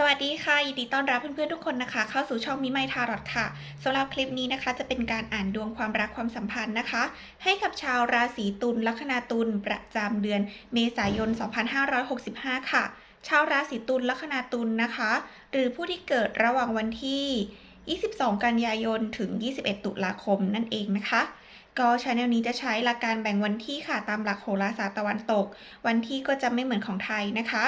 สวัสดีค่ะ ยินดีต้อนรับเพื่อนๆทุกคนนะคะ เข้าสู่ช่องมิไมทารอตค่ะสำหรับคลิปนี้นะคะ จะเป็นการอ่านดวงความรักความสัมพันธ์นะคะ ให้กับชาวราศีตุลลัคนาตุลประจำเดือนเมษายน 2565 ค่ะ ชาวราศีตุลลัคนาตุลนะคะ หรือผู้ที่เกิดระหว่างวันที่ 22 กันยายนถึง 21 ตุลาคมนั่นเองนะคะ ก็ชาแนลนี้จะใช้หลักการแบ่งวันที่ค่ะตามหลักโหราศาสตร์ตะวันตก วันที่ก็จะไม่เหมือนของไทยนะคะ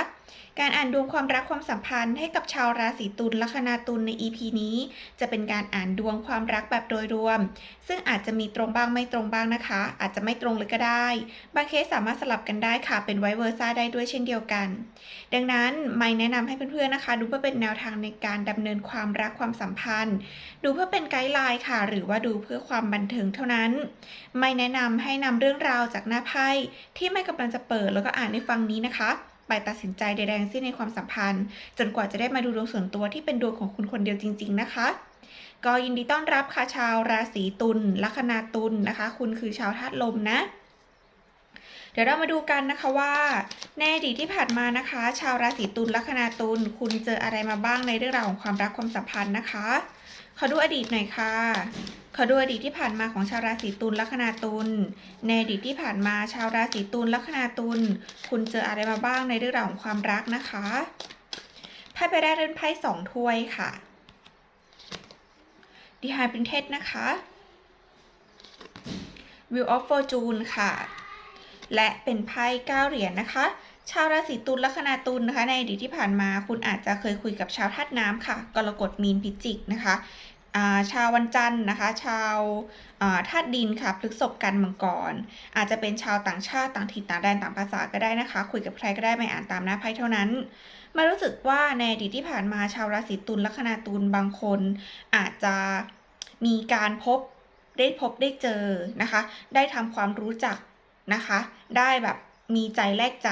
การอ่านดวงความรักความสัมพันธ์ให้กับชาวราศีตุลลัคนาตุลใน EP นี้ จะเป็นการอ่านดวงความรักแบบโดยรวม ซึ่งอาจจะมีตรงบ้างไม่ตรงบ้างนะคะ อาจจะไม่ตรงเลยก็ได้ บางเคสสามารถสลับกันได้ค่ะเป็นไวเวอร์ซ่าได้ด้วยเช่นเดียวกัน ดังนั้นไม่แนะนำให้เพื่อนๆนะคะ ดูเพื่อเป็นแนวทางในการดำเนินความรักความสัมพันธ์ ดูเพื่อเป็นไกด์ไลน์ค่ะ หรือว่าดูเพื่อความบันเทิงเท่านั้นไม่แนะนำให้นำเรื่องราวจากหน้าไพ่ที่ไม่กำลังจะเปิดแล้วก็อ่านในฟังนี้นะคะไปตัดสินใจใดๆทั้งสิ้นในความสัมพันธ์ จนกว่าจะได้มาดูดวงส่วนตัวที่เป็นดวงของคุณคนเดียวจริง ๆ นะคะ ก็ยินดีต้อนรับค่ะชาวราศีตุลลัคนาตุลนะคะ คุณคือชาวธาตุลมนะเดี๋ยวเรามาดูกันนะคะว่าในอดีตที่ผ่านมานะคะ ชาวราศีตุลลัคนาตุลคุณเจออะไรมาบ้างในเรื่องราวของความรักความสัมพันธ์นะคะ ขอดูอดีตหน่อยค่ะ ขอดูอดีตที่ผ่านมาของชาวราศีตุลลัคนาตุล ในอดีตที่ผ่านมาชาวราศีตุลลัคนาตุล คุณเจออะไรมาบ้างในเรื่องราวของความรักนะคะไพ่ไปได้เล่นไพ่สองถ้วยค่ะดีไฮปรินเทสนะคะ Wheel of Fortune ค่ะ และเป็นไพ่เก้าเหรียญนะคะ ชาวราศีตุลลัคนาตุลนะคะ ในอดีตที่ผ่านมาคุณอาจจะเคยคุยกับชาวธาตุน้ำค่ะ กรกฎมีนพิจิกนะคะาชาววันจันทร์นะคะ ชาวธาตุดินค่ะพฤษภกันมังกร อาจจะเป็นชาวต่างชาติต่างถิ่นต่างแดนต่างภาษาก็ได้นะคะ คุยกับใครก็ได้ไม่อ่านตามหน้าไพ่เท่านั้น มารู้สึกว่าในอดีตที่ผ่านมาชาวราศีตุลลัคนาตุลบางคน อาจจะมีการพบได้พบได้เจอนะคะ ได้ทำความรู้จักนะคะ ได้แบบมีใจแลกใจ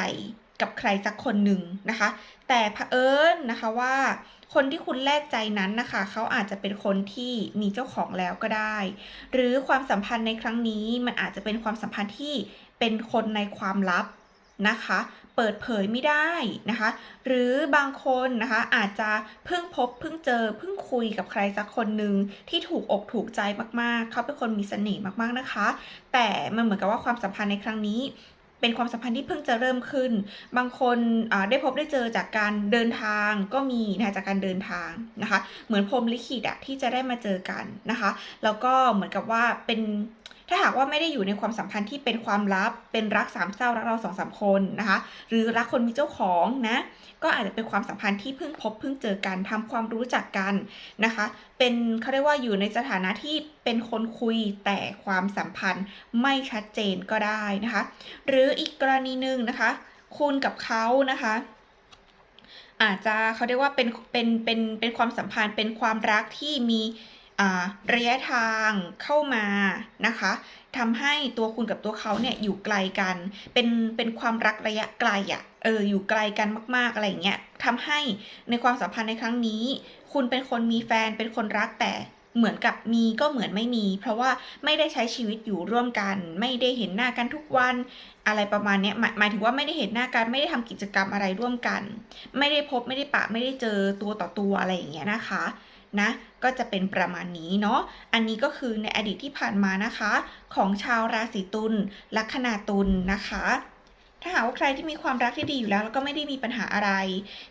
กับใครสักคนหนึ่งนะคะ แต่เผอิญนะคะว่า คนที่คุณแลกใจนั้นนะคะเขาอาจจะเป็นคนที่มีเจ้าของแล้วก็ได้ หรือความสัมพันธ์ในครั้งนี้มันอาจจะเป็นความสัมพันธ์ที่เป็นคนในความลับนะคะ เปิดเผยไม่ได้นะคะ หรือบางคนนะคะอาจจะเพิ่งพบเพิ่งเจอเพิ่งคุยกับใครสักคนหนึ่งที่ถูกอกถูกใจมากๆ เขาเป็นคนมีเสน่ห์มากๆนะคะ แต่มันเหมือนกับว่าความสัมพันธ์ในครั้งนี้ เป็นความสัมพันธ์ที่เพิ่งจะเริ่มขึ้น บางคนได้พบได้เจอจากการเดินทางก็มีนะจากการเดินทางนะคะ เหมือนพรมลิขิตอะที่จะได้มาเจอกันนะคะ แล้วก็เหมือนกับว่าเป็น ถ้าหากว่าไม่ได้อยู่ในความสัมพันธ์ที่เป็นความลับ เป็นรักสามเศร้ารักเราสองสามคนนะคะ หรือรักคนมีเจ้าของนะ ก็อาจจะเป็นความสัมพันธ์ที่เพิ่งพบเพิ่งเจอกันทำความรู้จักกันนะคะ เป็นเขาเรียกว่าอยู่ในสถานะที่เป็นคนคุยแต่ความสัมพันธ์ไม่ชัดเจนก็ได้นะคะ หรืออีกกรณีหนึ่งนะคะ คุณกับเขานะคะอาจจะเขาเรียกว่าเป็นเป็นเป็นเป็นความสัมพันธ์เป็นความรักที่มี ระยะทางเข้ามานะคะทำให้ตัวคุณกับตัวเขาเนี่ยอยู่ไกลกัน เป็นเป็นความรักระยะไกลอะ่ะเอออยู่ไกลกันมากๆอะไรอย่างเงี้ยทำให้ในความสัมพันธ์ในครั้งนี้ คุณเป็นคนมีแฟนเป็นคนรักแต่เหมือนกับมีก็เหมือนไม่มี เพราะว่าไม่ได้ใช้ชีวิตอยู่ร่วมกัน ไม่ได้เห็นหน้ากันทุกวันอะไรประมาณเนี้หมายหมายถึงว่าไม่ได้เห็นหน้ากันไม่ได้ทำกิจกรรมอะไรร่วมกัน ไม่ได้พบไม่ได้ปะไม่ได้เจอตัวต่อตัวอะไรอย่างเงี้ยนะคะ นะก็จะเป็นประมาณนี้เนาะอันนี้ก็คือในอดีตที่ผ่านมานะคะ ของชาวราศีตุลลัคนาตุลนะคะถ้าหากว่าใครที่มีความรักที่ดีอยู่แล้วแล้วก็ไม่ได้มีปัญหาอะไร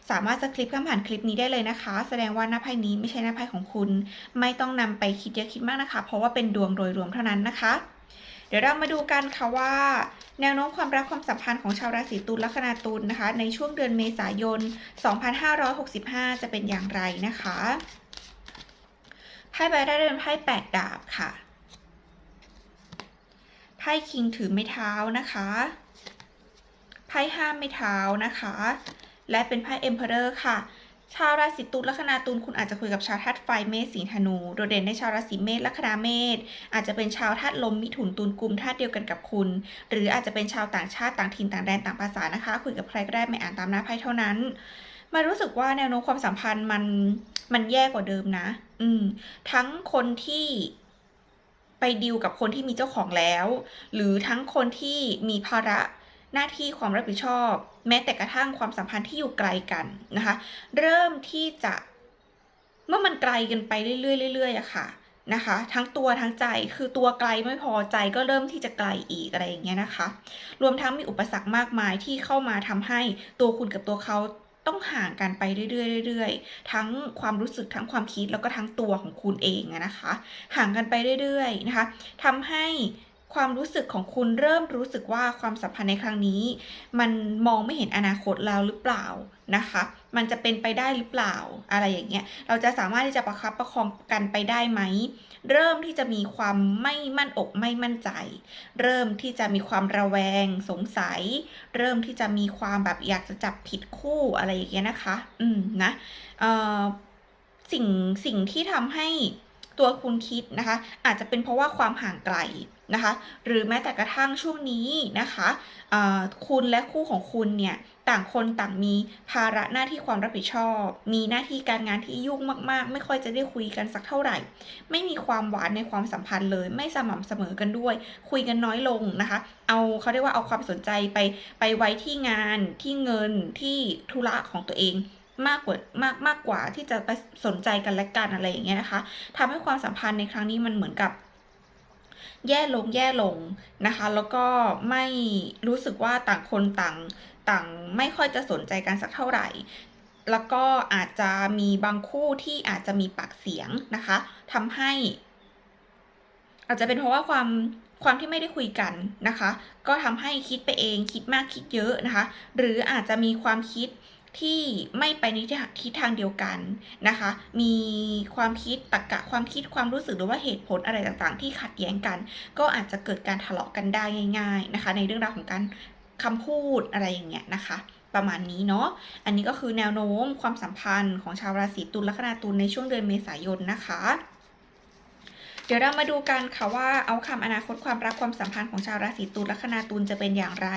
สามารถสคริปข้ามผ่านคลิปนี้ได้เลยนะคะ แสดงว่าหน้าไพ่นี้ไม่ใช่หน้าไพ่ของคุณ ไม่ต้องนำไปคิดเยอะคิดมากนะคะ เพราะว่าเป็นดวงโดยรวมเท่านั้นนะคะ เดี๋ยวเรามาดูกันค่ะว่า แนวโน้มความรักความสัมพันธ์ของชาวราศีตุลลัคนาตุลนะคะ ในช่วงเดือนเมษายน 2565 จะเป็นอย่างไรนะคะ ไพ่ใบแรกเป็นไพ่แปดดาบค่ะ ไพ่คิงถือไม้เท้านะคะ ไพ่ห้ามไม้เท้านะคะ และเป็นไพ่เอ็มเพอเรอร์ค่ะ ชาวราศีตุลลัคนาตุลคุณอาจจะคุยกับชาวธาตุไฟเมษสิงธนู โดดเด่นในชาวราศีเมษลัคนาเมษ อาจจะเป็นชาวธาตุลมมิถุนตุลกุมธาตุเดียวกันกับคุณ หรืออาจจะเป็นชาวต่างชาติต่างถิ่นต่างแดนต่างภาษานะคะ คุยกับใครก็ได้ไม่อ่านตามหน้าไพ่เท่านั้นมารู้สึกว่าแนวโน้มความสัมพันธ์มันมันแย่กว่าเดิมนะ อืม ทั้งคนที่ไปดิวกับคนที่มีเจ้าของแล้ว หรือทั้งคนที่มีภาระหน้าที่ความรับผิดชอบ แม้แต่กระทั่งความสัมพันธ์ที่อยู่ไกลกันนะคะ เริ่มที่จะเมื่อมันไกลกันไปเรื่อยๆเรื่อยๆอะค่ะนะคะ ทั้งตัวทั้งใจคือตัวไกลไม่พอใจก็เริ่มที่จะไกลอีกอะไรอย่างเงี้ยนะคะ รวมทั้งมีอุปสรรคมากมายที่เข้ามาทำให้ตัวคุณกับตัวเขา ต้องห่างกันไปเรื่อยๆเรื่อยๆทั้งความรู้สึกทั้งความคิดแล้วก็ทั้งตัวของคุณเองอะนะคะ ห่างกันไปเรื่อยๆนะคะทำให้ ความรู้สึกของคุณเริ่มรู้สึกว่าความสัมพันธ์ในครั้งนี้ มันมองไม่เห็นอนาคตแล้วหรือเปล่านะคะ มันจะเป็นไปได้หรือเปล่าอะไรอย่างเงี้ย เราจะสามารถที่จะประคับประคองกันไปได้ไหม เริ่มที่จะมีความไม่มั่นอกไม่มั่นใจ เริ่มที่จะมีความระแวงสงสัย เริ่มที่จะมีความแบบอยากจะจับผิดคู่อะไรอย่างเงี้ยนะคะ อืมนะเอ่อสิ่งสิ่งที่ทำให้ตัวคุณคิดนะคะ อาจจะเป็นเพราะว่าความห่างไกล นะคะ หรือแม้แต่กระทั่งช่วงนี้นะคะคุณและคู่ของคุณเนี่ยต่างคนต่างมีภาระหน้าที่ความรับผิดชอบ มีหน้าที่การงานที่ยุ่งมาก ๆ ไม่ค่อยจะได้คุยกันสักเท่าไหร่ ไม่มีความหวานในความสัมพันธ์เลย ไม่สม่ำเสมอกันด้วย คุยกันน้อยลงนะคะ เอาเขาเรียกว่าเอาความสนใจไปไปไว้ที่งานที่เงินที่ธุระของตัวเองมากกว่ามากมากกว่าที่จะไปสนใจกันและกันอะไรอย่างเงี้ยนะคะทำให้ความสัมพันธ์ในครั้งนี้มันเหมือนกับ แย่ลงแย่ลงนะคะ แล้วก็ไม่รู้สึกว่าต่างคนต่างต่างไม่ค่อยจะสนใจกันสักเท่าไหร่ แล้วก็อาจจะมีบางคู่ที่อาจจะมีปากเสียงนะคะทำให้ อาจจะเป็นเพราะว่าความความที่ไม่ได้คุยกันนะคะ ก็ทำให้คิดไปเองคิดมากคิดเยอะนะคะ หรืออาจจะมีความคิด ที่ไม่ไปในทิศทางเดียวกันนะคะ มีความคิดตรรกะความคิดความรู้สึกหรือว่าเหตุผลอะไรต่างๆ ที่ขัดแย้งกัน ก็อาจจะเกิดการทะเลาะกันได้ง่าย ๆนะคะ ในเรื่องราวของการคำพูดอะไรอย่างเงี้ยนะคะ ประมาณนี้เนาะอันนี้ก็คือแนวโน้มความสัมพันธ์ของชาวราศีตุลลัคนาตุลในช่วงเดือนเมษายนนะคะ เดี๋ยวเรามาดูกันค่ะว่าเอาคำอนาคตความรักความสัมพันธ์ของชาวราศีตุลลัคนาตุลจะเป็นอย่างไร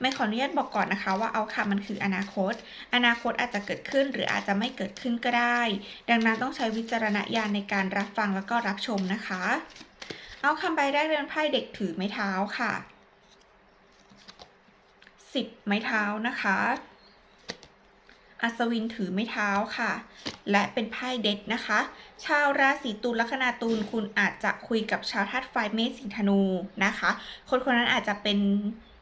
ไม่ขออนุญาตบอกก่อนนะคะ ว่าเอาคำมันคืออนาคต อนาคตอาจจะเกิดขึ้นหรืออาจจะไม่เกิดขึ้นก็ได้ ดังนั้นต้องใช้วิจารณญาณในการรับฟังแล้วก็รับชมนะคะ เอาคำใบแรกเรือนไพ่เด็กถือไม้เท้าค่ะสิบไม้เท้านะคะ อัศวินถือไม้เท้าค่ะ และเป็นไพ่เด็ดนะคะ ชาวราศีตุลลัคนาตุลคุณอาจจะคุยกับชาวธาตุไฟเมษสิงธนูนะคะ คนคนนั้นอาจจะเป็น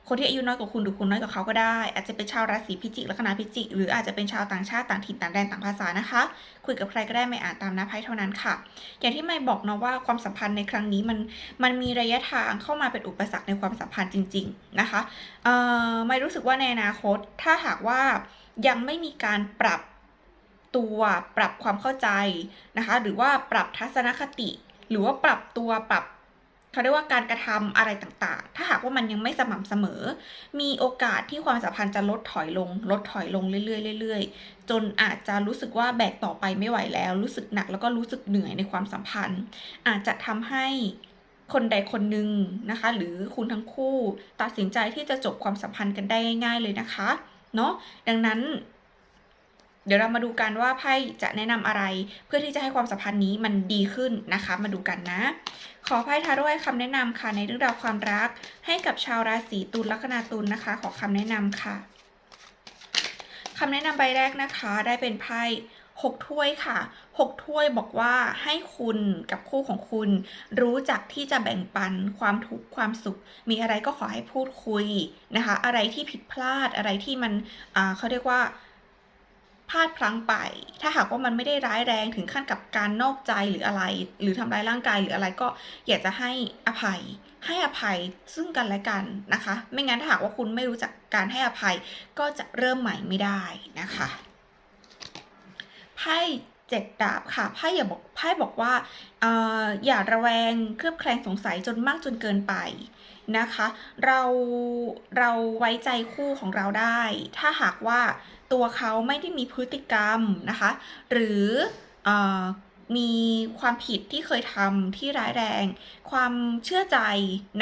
คนที่อายุน้อยกว่าคุณหรือคุณน้อยกว่าเขาก็ได้ อาจจะเป็นชาวราศีพิจิกลัคนาพิจิก หรืออาจจะเป็นชาวต่างชาติต่างถิ่นต่างแดนต่างภาษานะคะ คุยกับใครก็ได้ไม่อ่านตามหน้าไพ่เท่านั้นค่ะ อย่างที่ไม่บอกเนาะว่าความสัมพันธ์ในครั้งนี้มันมันมีระยะทางเข้ามาเป็นอุปสรรคในความสัมพันธ์จริง ๆนะคะ เอ่อไม่รู้สึกว่าในอนาคตถ้าหากว่า ยังไม่มีการปรับตัวปรับความเข้าใจนะคะ หรือว่าปรับทัศนคติ หรือว่าปรับตัวปรับเขาเรียกว่าการกระทำอะไรต่างๆ ถ้าหากว่ามันยังไม่สม่ำเสมอ มีโอกาสที่ความสัมพันธ์จะลดถอยลง ลดถอยลงเรื่อยๆเรื่อยๆ จนอาจจะรู้สึกว่าแบกต่อไปไม่ไหวแล้ว รู้สึกหนักแล้วก็รู้สึกเหนื่อยในความสัมพันธ์ อาจจะทำให้คนใดคนหนึ่งนะคะ หรือคุณทั้งคู่ ตัดสินใจที่จะจบความสัมพันธ์กันได้ง่าย ๆ เลยนะคะ เนาะดังนั้น เดี๋ยวเรามาดูกันว่าไพ่จะแนะนำอะไร เพื่อที่จะให้ความสัมพันธ์นี้มันดีขึ้นนะคะ มาดูกันนะ ขอไพ่ทาโร่ให้คำแนะนำค่ะในเรื่องราวความรัก ให้กับชาวราศีตุลลัคนาตุลนะคะ ขอคำแนะนำค่ะคำแนะนำใบแรกนะคะ ได้เป็นไพ่หกถ้วยค่ะ หกถ้วยบอกว่าให้คุณกับคู่ของคุณ รู้จักที่จะแบ่งปันความทุกข์ความสุข มีอะไรก็ขอให้พูดคุยนะคะ อะไรที่ผิดพลาดอะไรที่มันเขาเรียกว่าพลาดพลั้งไป ถ้าหากว่ามันไม่ได้ร้ายแรงถึงขั้นกับการนอกใจหรืออะไร หรือทำร้ายร่างกายหรืออะไรก็อยากจะให้อภัย ให้อภัยซึ่งกันและกันนะคะ ไม่งั้นถ้าหากว่าคุณไม่รู้จักการให้อภัย ก็จะเริ่มใหม่ไม่ได้นะคะ ไพ่ เจ็ดดาบค่ะไพ่อย่าบอกไพ่บอกว่าออย่าระแวงเครือบแคลงสงสัยจนมากจนเกินไปนะคะ เราเราไว้ใจคู่ของเราได้ ถ้าหากว่าตัวเขาไม่ได้มีพฤติกรรมนะคะ หรืออมีความผิดที่เคยทำที่ร้ายแรง ความเชื่อใจ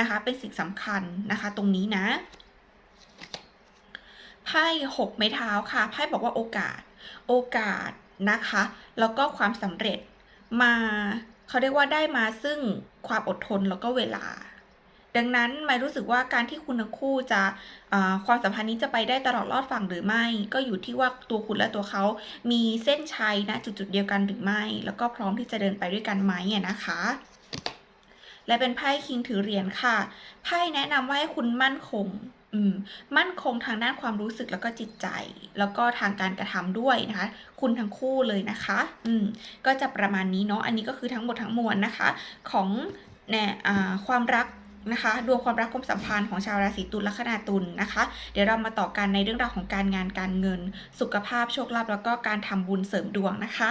นะคะ เป็นสิ่งสำคัญนะคะตรงนี้นะไพ่หกไม้เท้าค่ะไพ่บอกว่าโอกาส โอกาส นะคะ แล้วก็ความสำเร็จมาเขาเรียกว่าได้มาซึ่งความอดทนแล้วก็เวลา ดังนั้นไม่รู้สึกว่าการที่คุณทั้งคู่จะความสัมพันธ์นี้จะไปได้ตลอดรอดฝั่งหรือไม่ ก็อยู่ที่ว่าตัวคุณและตัวเขามีเส้นชัยนะจุดๆเดียวกันหรือไม่ แล้วก็พร้อมที่จะเดินไปด้วยกันไหมนะคะ และเป็นไพ่คิงถือเหรียญค่ะไพ่แนะนำว่าให้คุณมั่นคง อืมมั่นคงทางด้านความรู้สึกแล้วก็จิตใจ แล้วก็ทางการกระทำด้วยนะคะ คุณทั้งคู่เลยนะคะ อืมก็จะประมาณนี้เนาะอันนี้ก็คือทั้งหมดทั้งมวลนะคะ ของเนี่ยความรักนะคะดวงความรักความสัมพันธ์ของชาวราศีตุลลัคนาตุลนะคะ เดี๋ยวเรามาต่อกันในเรื่องราวของการงานการเงิน สุขภาพโชคลาภแล้วก็การทำบุญเสริมดวงนะคะ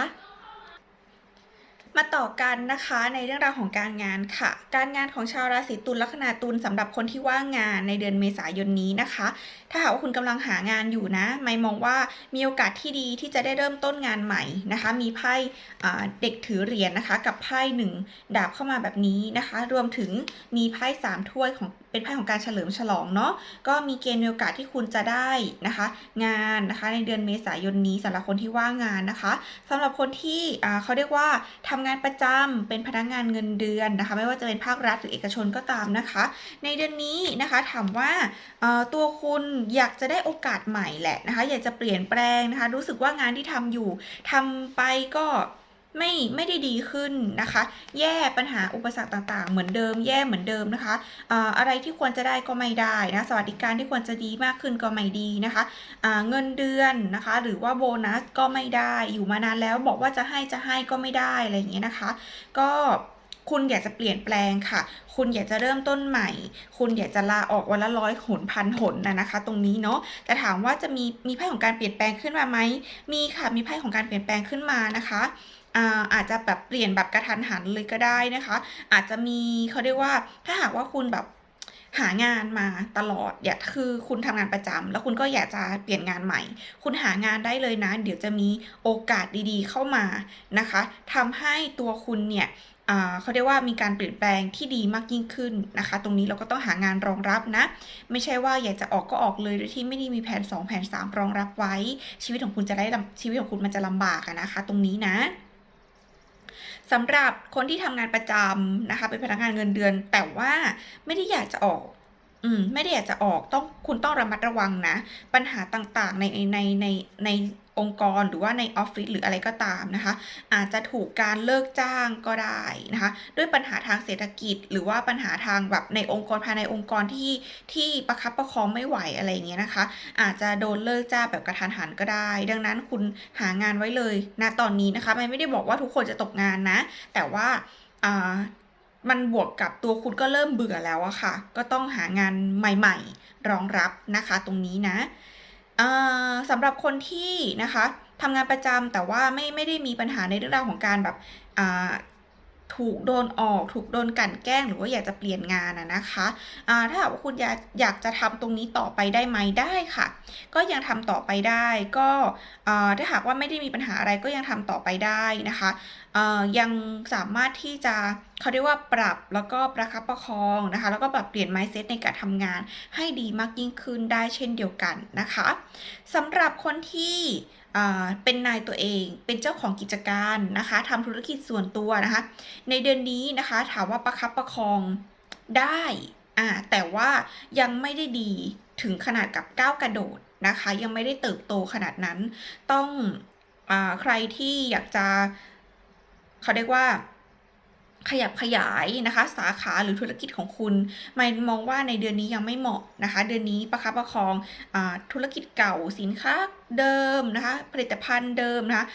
มาต่อกันนะคะในเรื่องราวของการงานค่ะ การงานของชาวราศีตุลลัคนาตุลสำหรับคนที่ว่างงานในเดือนเมษายนนี้นะคะ ถ้าหากว่าคุณกำลังหางานอยู่นะไม่มองว่ามีโอกาสที่ดีที่จะได้เริ่มต้นงานใหม่นะคะ มีไพ่เด็กถือเหรียญนะคะ กับไพ่หนึ่งดาบเข้ามาแบบนี้นะคะ รวมถึงมีไพ่สามถ้วยของเป็นไพ่ของการเฉลิมฉลองเนาะก็มีเกณฑ์มีโอกาสที่คุณจะได้นะคะ งานนะคะในเดือนเมษายนนี้สำหรับคนที่ว่างงานนะคะสำหรับคนที่เขาเรียกว่าทำงานประจำเป็นพนักงานเงินเดือนนะคะ ไม่ว่าจะเป็นภาครัฐหรือเอกชนก็ตามนะคะ ในเดือนนี้นะคะถามว่าตัวคุณอยากจะได้โอกาสใหม่แหละนะคะ อยากจะเปลี่ยนแปลงนะคะ รู้สึกว่างานที่ทำอยู่ทำไปก็ไม่ไม่ได้ดีขึ้นนะคะ แย่ปัญหาอุปสรรคต่างๆ เหมือนเดิมแย่เหมือนเดิมนะคะเอ่อะไรที่ควรจะได้ก็ไม่ได้นะสวัสดิการที่ควรจะดีมากขึ้นก็ไม่ดีนะคะเงินเดือนนะคะ หรือว่าโบนัสก็ไม่ได้อยู่มานานแล้วบอกว่าจะให้จะให้ก็ไม่ได้อะไรอย่างเงี้ยนะคะ ก็ คุณอยากจะเปลี่ยนแปลงค่ะ คุณอยากจะเริ่มต้นใหม่ คุณอยากจะลาออกวันละร้อยหนพันหนนะนะคะ ตรงนี้เนาะแต่ถามว่าจะมีมีไพ่ของการเปลี่ยนแปลงขึ้นมาไหมมีค่ะมีไพ่ของการเปลี่ยนแปลงขึ้นมานะคะอ่าอาจจะแบบเปลี่ยนแบบกระทันหันเลยก็ได้นะคะ อาจจะมีเขาเรียกว่าถ้าหากว่าคุณแบบหางานมาตลอดอยากคือคุณทำงานประจำแล้วคุณก็อยากจะเปลี่ยนงานใหม่ คุณหางานได้เลยนะ เดี๋ยวจะมีโอกาสดีๆเข้ามานะคะทำให้ตัวคุณเนี่ย เขาเรียกว่ามีการเปลี่ยนแปลงที่ดีมากยิ่งขึ้นนะคะ ตรงนี้เราก็ต้องหางานรองรับนะ ไม่ใช่ว่าอยากจะออกก็ออกเลยโดยที่ไม่ได้มีแผน 2 แผน 3 รองรับไว้ ชีวิตของคุณจะได้ชีวิตของคุณมันจะลำบากนะคะ ตรงนี้นะสำหรับคนที่ทำงานประจำนะคะ เป็นพนักงานเงินเดือน แต่ว่าไม่ได้อยากจะออกอืมไม่ได้อยากจะออกต้องคุณต้องระมัดระวังนะ ปัญหาต่างๆในในในใน องค์กรหรือว่าในออฟฟิศหรืออะไรก็ตามนะคะ อาจจะถูกการเลิกจ้างก็ได้นะคะ ด้วยปัญหาทางเศรษฐกิจ หรือว่าปัญหาทางแบบในองค์กรภายในองค์กรที่ที่ประคับประคองไม่ไหวอะไรอย่างเงี้ยนะคะ อาจจะโดนเลิกจ้างแบบกระทันหันก็ได้ ดังนั้นคุณหางานไว้เลยนะตอนนี้นะคะไม่ไม่ได้บอกว่าทุกคนจะตกงานนะ แต่ว่าอ่ามันบวกกับตัวคุณก็เริ่มเบื่อแล้วอะค่ะ ก็ต้องหางานใหม่ ๆ รองรับนะคะ ตรงนี้นะ สำหรับคนที่นะคะทำงานประจำแต่ว่าไม่ไม่ได้มีปัญหาในเรื่องราวของการแบบ ถูกโดนออก ถูกโดนกลั่นแกล้ง หรือว่าอยากจะเปลี่ยนงานอะนะคะอ่าถ้าหากว่าคุณอยากอยากจะทำตรงนี้ต่อไปได้ไหมได้ค่ะ ก็ยังทำต่อไปได้ก็ถ้าหากว่าไม่ได้มีปัญหาอะไรก็ยังทำต่อไปได้นะคะยังสามารถที่จะเขาเรียกว่าปรับแล้วก็ประคับประคองนะคะ แล้วก็ปรับเปลี่ยน mindset ในการทำงานให้ดีมากยิ่งขึ้นได้เช่นเดียวกันนะคะสำหรับคนที่ เป็นนายตัวเอง เป็นเจ้าของกิจการนะคะทำธุรกิจส่วนตัวนะคะ ในเดือนนี้นะคะถามว่าประคับประคองได้อ่าแต่ว่ายังไม่ได้ดีถึงขนาดกับก้าวกระโดดนะคะ ยังไม่ได้เติบโตขนาดนั้น ต้องอใครที่อยากจะเขาเรียกว่า ขยับขยายนะคะ สาขาหรือธุรกิจของคุณไม่มองว่าในเดือนนี้ยังไม่เหมาะนะคะ เดือนนี้ประคับประคองอธุรกิจเก่าสินค้าเดิมนะคะผลิตภัณฑ์เดิมนะคะ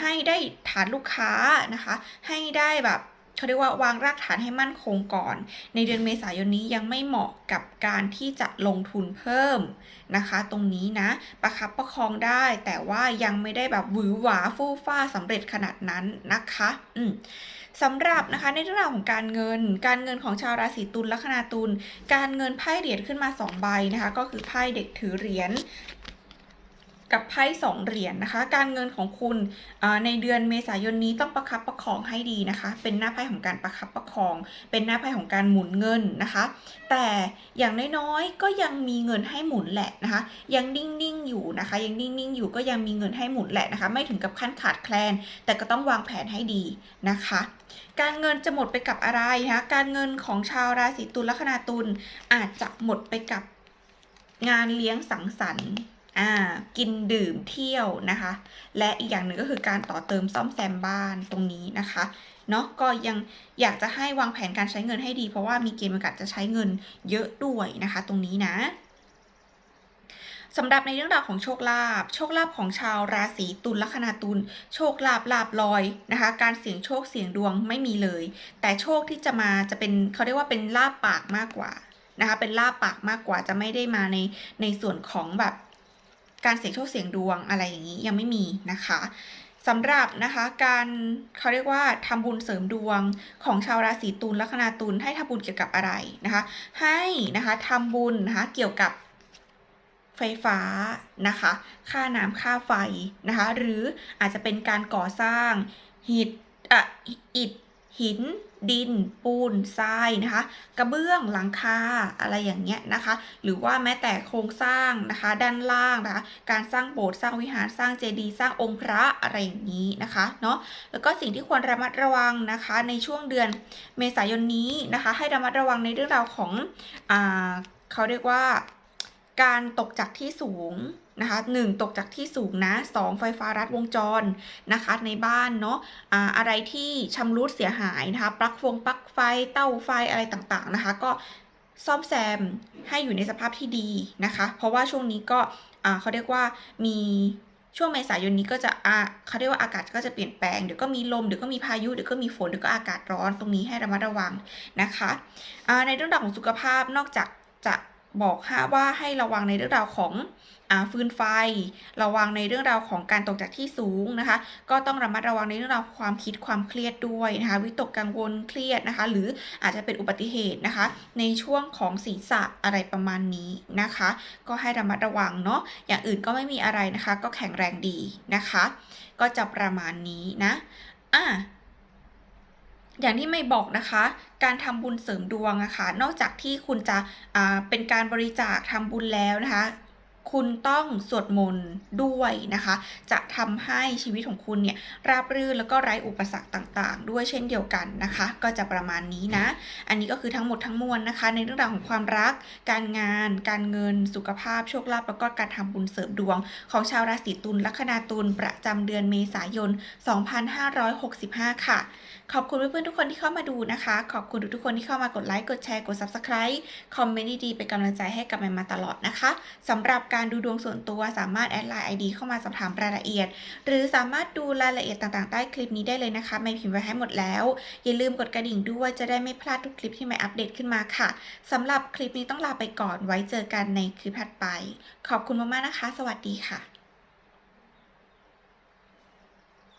ให้ได้ฐานลูกค้านะคะ ให้ได้แบบเขาเรียกว่าวางรากฐานให้มั่นคงก่อน ในเดือนเมษายนนี้ยังไม่เหมาะกับการที่จะลงทุนเพิ่มนะคะ ตรงนี้นะประคับประคองได้แต่ว่ายังไม่ได้แบบหวือหวาฟู่ฟ้าสำเร็จขนาดนั้นนะคะ อืม สำหรับนะคะในเรื่องราวของการเงิน การเงินของชาวราศีตุลลัคนาตุลการเงินไพ่เหรียญขึ้นมา2ใบนะคะก็คือไพ่เด็กถือเหรียญ กับไพ่สองเหรียญนะคะ การเงินของคุณในเดือนเมษายนนี้ต้องประคับประคองให้ดีนะคะ เป็นหน้าไพ่ของการประคับประคอง เป็นหน้าไพ่ของการหมุนเงินนะคะ แต่อย่างน้อยๆก็ยังมีเงินให้หมุนแหละนะคะ ยังนิ่งๆอยู่นะคะ ยังนิ่งๆอยู่ก็ยังมีเงินให้หมุนแหละนะคะ ไม่ถึงกับขั้นขาดแคลน แต่ก็ต้องวางแผนให้ดีนะคะ การเงินจะหมดไปกับอะไรนะคะการเงินของชาวราศีตุลลัคนาตุลอาจจะหมดไปกับงานเลี้ยงสังสรรค์ อ่ากินดื่มเที่ยวนะคะ และอีกอย่างหนึ่งก็คือการต่อเติมซ่อมแซมบ้านตรงนี้นะคะเนาะก็ยังอยากจะให้วางแผนการใช้เงินให้ดี เพราะว่ามีเกณฑ์โอกาสจะใช้เงินเยอะด้วยนะคะ ตรงนี้นะสำหรับในเรื่องราวของโชคลาภ โชคลาภของชาวราศีตุลลัคนาตุล โชคลาภลาบลอยนะคะ การเสี่ยงโชคเสี่ยงดวงไม่มีเลย แต่โชคที่จะมาจะเป็นเขาเรียกว่าเป็นลาบปากมากกว่านะคะ เป็นลาบปากมากกว่าจะไม่ได้มาในในส่วนของแบบ การเสี่ยงโชคเสี่ยงดวงอะไรอย่างนี้ยังไม่มีนะคะสำหรับนะคะการเขาเรียกว่าทำบุญเสริมดวงของชาวราศีตุลลัคนาตุลให้ทำบุญเกี่ยวกับอะไรนะคะ ให้นะคะทำบุญนะคะเกี่ยวกับไฟฟ้านะคะ ค่าน้ำค่าไฟนะคะ หรืออาจจะเป็นการก่อสร้างหิดอะอิฐ หิน ดิน ปูนทรายนะคะ กระเบื้องหลังคาอะไรอย่างเงี้ยนะคะ หรือว่าแม้แต่โครงสร้างนะคะ ด้านล่างนะคะ การสร้างโบสถ์สร้างวิหารสร้างเจดีย์สร้างองค์พระอะไรอย่างนี้นะคะเนาะแล้วก็สิ่งที่ควรระมัดระวังนะคะ ในช่วงเดือนเมษายนนี้นะคะ ให้ระมัดระวังในเรื่องราวของอ่าเขาเรียกว่า การตกจากที่สูง นะคะหนึ่งตกจากที่สูงนะสองไฟฟ้ารัดวงจรนะคะในบ้านเนาะออะไรที่ชำรุดเสียหายนะคะ ปลั๊กฟงปลั๊กไฟเต้าไฟอะไรต่างๆนะคะ ก็ซ่อมแซมให้อยู่ในสภาพที่ดีนะคะ เพราะว่าช่วงนี้ก็เขาเรียกว่ามีช่วงเมษายนนี้ก็จะเขาเรียกว่าอากาศก็จะเปลี่ยนแปลงเดี๋ยวก็มีลมเดี๋ยวก็มีพายุเดี๋ยวก็มีฝนเดี๋ยวก็อากาศร้อนตรงนี้ให้ระมัดระวังนะคะในเรื่องราวของสุขภาพนอกจากจะ บอกค่ะว่าให้ระวังในเรื่องราวของอฟืนไฟ ระวังในเรื่องราวของการตกจากที่สูงนะคะ ก็ต้องระมัดระวังในเรื่องราวความคิดความเครียดด้วยนะคะ วิตกกังวลเครียดนะคะ หรืออาจจะเป็นอุบัติเหตุนะคะ ในช่วงของศีรษะอะไรประมาณนี้นะคะ ก็ให้ระมัดระวังเนาะ อย่างอื่นก็ไม่มีอะไรนะคะ ก็แข็งแรงดีนะคะ ก็จะประมาณนี้นะ อะ อย่างที่ไม่บอกนะคะ การทำบุญเสริมดวงอะคะ่ะนอกจากที่คุณจะเป็นการบริจาคทำบุญแล้วนะคะ คุณต้องสวดมนต์ด้วยนะคะ จะทำให้ชีวิตของคุณเนี่ยราบรื่นแล้วก็ไร้อุปสรรคต่างๆ ด้วยเช่นเดียวกันนะคะ ก็จะประมาณนี้นะ อันนี้ก็คือทั้งหมดทั้งมวลนะคะ ในเรื่องราวของความรัก การงาน การเงิน สุขภาพโชคลาภแล้วก็การทำบุญเสริมดวง ของชาวราศีตุลลัคนาตุลประจำเดือนเมษายน 2565 ค่ะ ขอบคุณเพื่อนๆทุกคนที่เข้ามาดูนะคะ ขอบคุณทุกคนที่เข้ามากดไลค์กดแชร์กด Subscribe คอมเมนต์ดีๆเป็นกำลังใจให้กับแมนมาตลอดนะคะสำหรับการดูดวงส่วนตัวสามารถแอดไลน์ ID เข้ามาสอบถามรายละเอียด หรือสามารถดูรายละเอียดต่างๆ ใต้คลิปนี้ได้เลยนะคะไม่พิมพ์ไว้ให้หมดแล้ว อย่าลืมกดกระดิ่งด้วยจะได้ไม่พลาดทุกคลิปที่ไม่อัปเดตขึ้นมาค่ะสำหรับคลิปนี้ต้องลาไปก่อนไว้เจอกันในคลิปถัดไป ขอบคุณมากๆนะคะ สวัสดีค่ะ